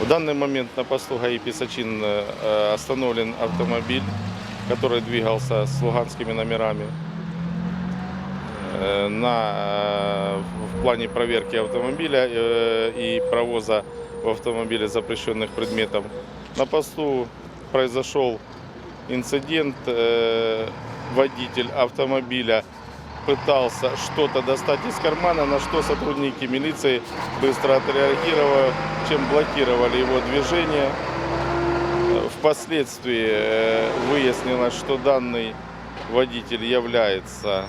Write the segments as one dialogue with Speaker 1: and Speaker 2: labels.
Speaker 1: В данный момент на посту ГАИ Писачин э, остановлен автомобиль, который двигался с луганскими номерами. Э, На, э, в плане проверки автомобиля и провоза в автомобиле запрещенных предметов на посту произошел инцидент. Водитель автомобиля пытался что-то достать из кармана, на что сотрудники милиции быстро отреагировали, чем блокировали его движение. Впоследствии э, выяснилось, что данный водитель является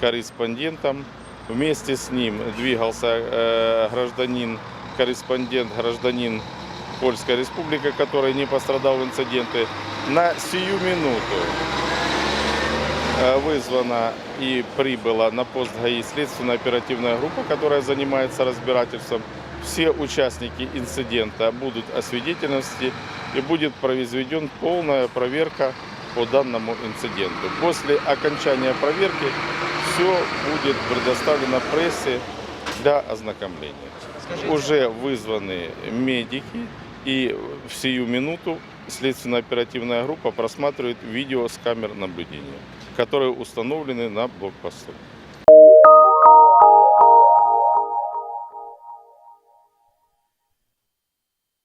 Speaker 1: корреспондентом. Вместе с ним двигался э, гражданин, корреспондент, гражданин Польской Республики, который не пострадал в инциденте. На сию минуту вызвана и прибыла на пост ГАИ следственная оперативная группа, которая занимается разбирательством. Все участники инцидента будут освидетельности и будет произведен полная проверка по данному инциденту. После окончания проверки все будет предоставлено прессе для ознакомления. Уже вызваны медики и в сию минуту следственно-оперативная группа просматривает видео с камер наблюдения, которые установлены на блокпосту.